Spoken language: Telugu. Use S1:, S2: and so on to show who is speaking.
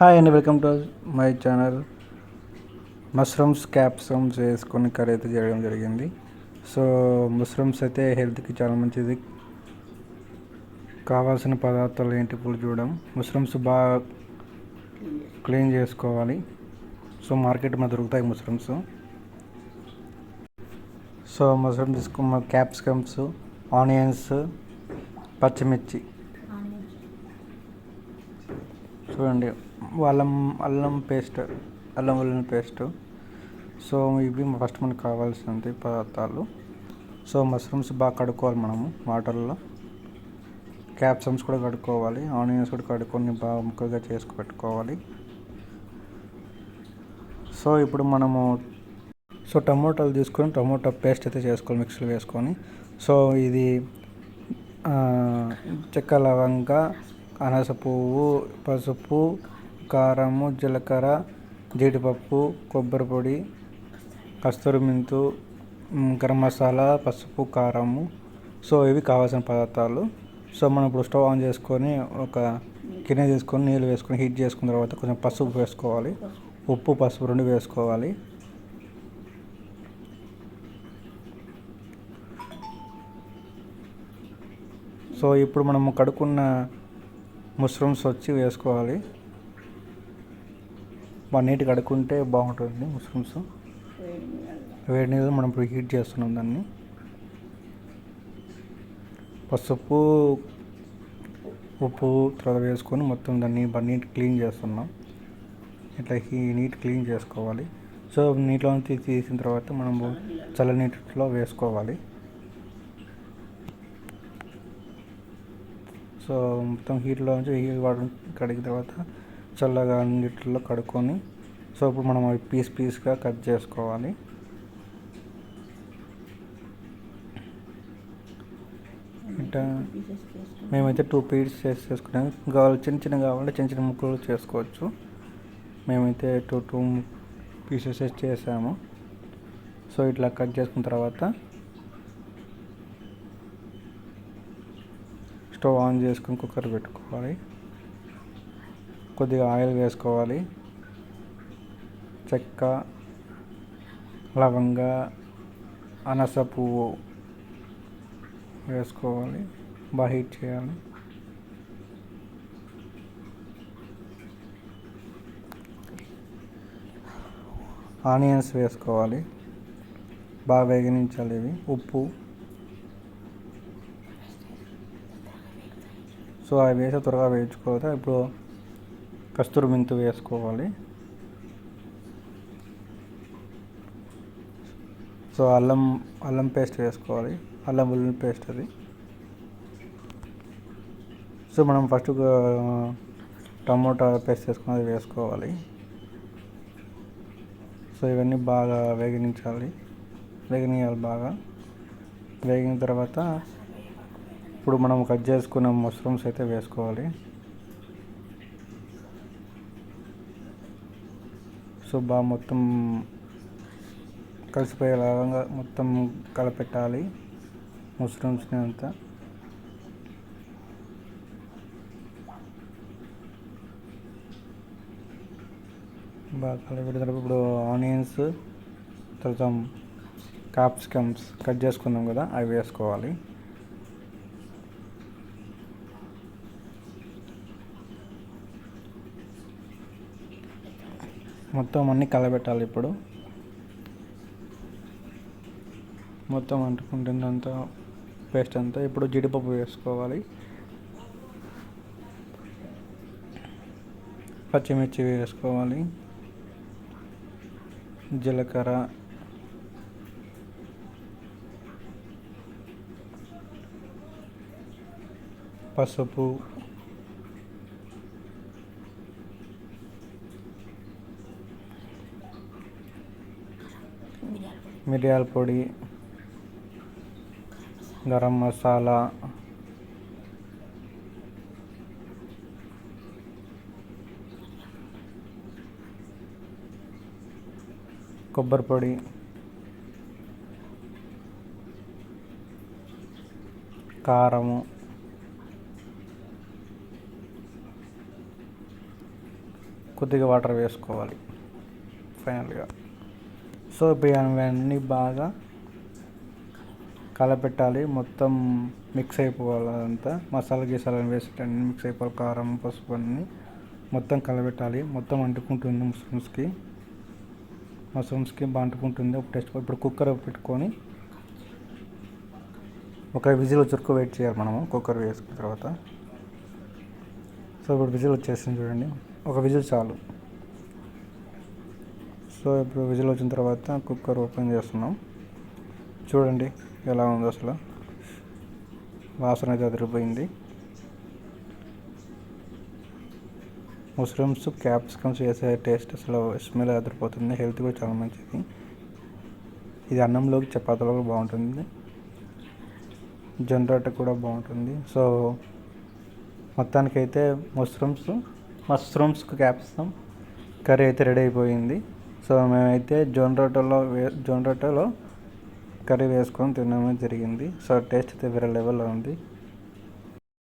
S1: హాయ్ అండి welcome to my channel mushrooms capsicums వేసుకొని కర్రీ అయితే చేయడం జరిగింది. సో మష్రూమ్స్ అయితే హెల్త్కి చాలా మంచిది. కావాల్సిన పదార్థాలు ఏంటి ఇప్పుడు చూడడం మష్రూమ్స్ బాగా క్లీన్ చేసుకోవాలి. సో మార్కెట్ మీద దొరుకుతాయి మష్రూమ్స్ సో మష్రూమ్ తీసుకున్న క్యాప్సికమ్స్ ఆనియన్స్ పచ్చిమిర్చి. చూడండి. అల్లం అల్లం పేస్ట్ అల్లం వెల్లుల్లి పేస్ట్. సో ఇవి ఫస్ట్ మనకు కావాల్సింది పదార్థాలు. సో మష్రూమ్స్ బాగా కడుక్కోవాలి మనము వాటర్లో. క్యాప్సమ్స్ కూడా కడుక్కోవాలి. ఆనియన్స్ కూడా కడుక్కొని బాగా ముక్కలుగా చేసుకు పెట్టుకోవాలి. సో ఇప్పుడు మనము సో టమోటాలు తీసుకొని టమోటా పేస్ట్ అయితే చేసుకోవాలి మిక్సీలో వేసుకొని. సో ఇది చెక్క లవంగ అనాస పువ్వు పసుపు కారము జీలకర్ర జీడిపప్పు కొబ్బరి పొడి కస్తూరి మెంతు గరం మసాలా పసుపు కారము. సో ఇవి కావాల్సిన పదార్థాలు. సో మనం ఇప్పుడు స్టవ్ ఆన్ చేసుకొని ఒక గిన్నె తీసుకొని నీళ్ళు వేసుకొని హీట్ చేసుకున్న తర్వాత కొంచెం పసుపు వేసుకోవాలి. ఉప్పు పసుపు రెండు వేసుకోవాలి. సో ఇప్పుడు మనము కడుక్కున్న మష్రూమ్స్ వచ్చి వేసుకోవాలి. బాగా నీట్గా కడుక్కుంటే బాగుంటుంది ముస్లిమ్స్. వేడి నీళ్ళు మనం ఇప్పుడు హీట్ చేస్తున్నాం దాన్ని. పసుపు ఉప్పు తర్వాత వేసుకొని మొత్తం దాన్ని బాగా నీట్ క్లీన్ చేస్తున్నాం. ఇట్లా నీట్ క్లీన్ చేసుకోవాలి. సో నీటిలో తీసి తీసిన తర్వాత మనము చల్లనీటిలో వేసుకోవాలి. సో మొత్తం హీట్లో నుంచి హీట్ వాటర్ కడిగిన తర్వాత చల్లగా నీటిలో కడుక్కొని సో ఇప్పుడు మనం అవి పీస్ పీస్గా కట్ చేసుకోవాలి. అంటే మేమైతే టూ పీస్ చేసి చేసుకున్నాం. కావాలి చిన్న చిన్న కావాలంటే చిన్న చిన్న ముక్కలు చేసుకోవచ్చు. మేమైతే టూ టూ పీసెస్ చేసాము. సో ఇట్లా కట్ చేసుకున్న తర్వాత స్టవ్ ఆన్ చేసుకుని కుక్కర్ పెట్టుకోవాలి. కొద్దిగా ఆయిల్ వేసుకోవాలి. చెక్క లవంగ అనస పువ్వు వేసుకోవాలి. బాగా హీట్ చేయాలి. ఆనియన్స్ వేసుకోవాలి. బాగా వేగనించాలి ఇవి. ఉప్పు. సో అవి వేసే త్వరగా వేయించుకోవాలి. ఇప్పుడు కస్తూరి మెంతు వేసుకోవాలి. సో అల్లం అల్లం పేస్ట్ వేసుకోవాలి. అల్లం ఉల్లి పేస్ట్ అది. సో మనం ఫస్ట్ టమోటా పేస్ట్ వేసుకున్నది వేసుకోవాలి. సో ఇవన్నీ బాగా వేగనించాలి. వేగనీయాలి బాగా. వేగిన తర్వాత ఇప్పుడు మనం కట్ చేసుకున్న మష్రూమ్స్ అయితే వేసుకోవాలి. సో బాగా మొత్తం కలిసిపోయేలాగా మొత్తం కలపెట్టాలి మష్రూమ్స్ని అంతా. బాగా కలపెట్టిన ఇప్పుడు ఆనియన్స్ తర్వాత క్యాప్సికమ్స్ కట్ చేసుకున్నాం కదా అవి వేసుకోవాలి. మొత్తం అన్నీ కలబెట్టాలి ఇప్పుడు. మొత్తం అంటుకుంటుందంతా పేస్ట్ అంతా ఇప్పుడు జీడిపప్పు వేసుకోవాలి. పచ్చిమిర్చి వేసుకోవాలి. జీలకర్ర. పసుపు. మిరియాల పొడి గరం మసాలా కొబ్బరి పొడి కారము కొద్దిగా వాటర్ వేసుకోవాలి ఫైనల్గా. సో ఇప్పుడు ఇవన్నీ బాగా కలపెట్టాలి. మొత్తం మిక్స్ అయిపోవాలి అదంతా మసాలా గీసాలు వేసి అన్ని మిక్స్ అయిపోవాలి. కారం పసుపు అన్నీ మొత్తం కలపెట్టాలి. మొత్తం అంటుకుంటుంది మష్రూమ్స్కి మష్రూమ్స్కి బాగా అంటుకుంటుంది. ఒక టెస్ట్ ఇప్పుడు కుక్కర్ పెట్టుకొని ఒక విజిల్ వచ్చరకు వెయిట్ చేయాలి మనము. కుక్కర్ వేసుకున్న తర్వాత. సో ఇప్పుడు విజిల్ వచ్చేసింది చూడండి. ఒక విజిల్ చాలు. సో ఇప్పుడు విజిల్ వచ్చిన తర్వాత కుక్కర్ ఓపెన్ చేస్తున్నాం. చూడండి ఎలా ఉందో అసలు. వాసన అయితే అదిరిపోయింది మష్రూమ్స్ క్యాప్సికమ్స్ వేసే టేస్ట్ అసలు స్మెల్ అదిరిపోతుంది హెల్త్ కూడా చాలా మంచిది. ఇది అన్నంలోకి చపాతీలోకి బాగుంటుంది. జనరేటర్ కూడా బాగుంటుంది. సో మొత్తానికైతే మష్రూమ్స్ మష్రూమ్స్ క్యాప్సికమ్ కర్రీ అయితే రెడీ అయిపోయింది. సో మేమైతే జొన్న రొట్టెలో వే జొన్న రొట్టెలో కర్రీ వేసుకొని తినడం జరిగింది. సో టేస్ట్ అయితే వేరే లెవెల్లో ఉంది.